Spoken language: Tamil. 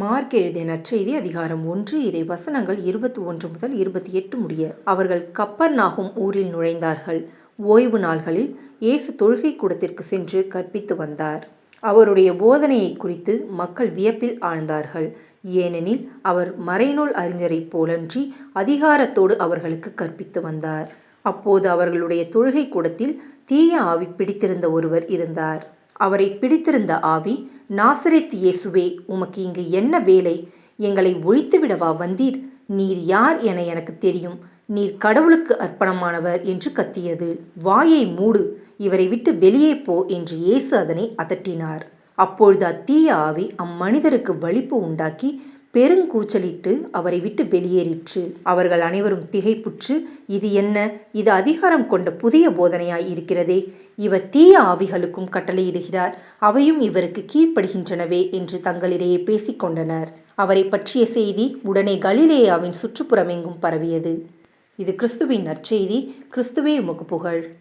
மார்க் எழுதிய நற்செய்தி அதிகாரம் ஒன்று இறை வசனங்கள் இருபத்தி ஒன்று முதல் இருபத்தி எட்டு முடிய. அவர்கள் கப்பர்நாகும் ஊரில் நுழைந்தார்கள். ஓய்வு நாள்களில் இயேசு தொழுகை கூடத்திற்கு சென்று கற்பித்து வந்தார். அவருடைய போதனையை குறித்து மக்கள் வியப்பில் ஆழ்ந்தார்கள். ஏனெனில் அவர் மறைநூல் அறிஞரைப் போலன்றி அதிகாரத்தோடு அவர்களுக்கு கற்பித்து வந்தார். அப்போது அவர்களுடைய தொழுகை கூடத்தில் தீய ஆவி பிடித்திருந்த ஒருவர் இருந்தார். அவரை பிடித்திருந்த ஆவி நாசரித் இயேசுவே உமக்கு இங்கு என்ன வேலை? எங்களை ஒழித்துவிடவா வந்தீர்? நீர் யார் என எனக்கு தெரியும். நீர் கடவுளுக்கு அர்ப்பணமானவர் என்று கத்தியது. வாயை மூடு இவரை விட்டு வெளியே போ என்று இயேசு அதனை அதட்டினார். அப்பொழுது அத்தீய ஆவி அம்மனிதருக்கு வலிப்பு உண்டாக்கி பெருங்கூச்சலிட்டு அவரை விட்டு வெளியேறிற்று. அவர்கள் அனைவரும் திகைப்புற்று இது என்ன? இது அதிகாரம் கொண்ட புதிய போதனையாய் இருக்கிறதே இவர் தீய ஆவிகளுக்கும் கட்டளையிடுகிறார். அவையும் இவருக்கு கீழ்ப்படுகின்றனவே என்று தங்களிடையே பேசிக்கொண்டனர் அவரை பற்றிய செய்தி உடனே கலிலேயாவின் சுற்றுப்புறமெங்கும் பரவியது. இது கிறிஸ்துவின் நற்செய்தி. கிறிஸ்துவே உமக்கு புகழ்.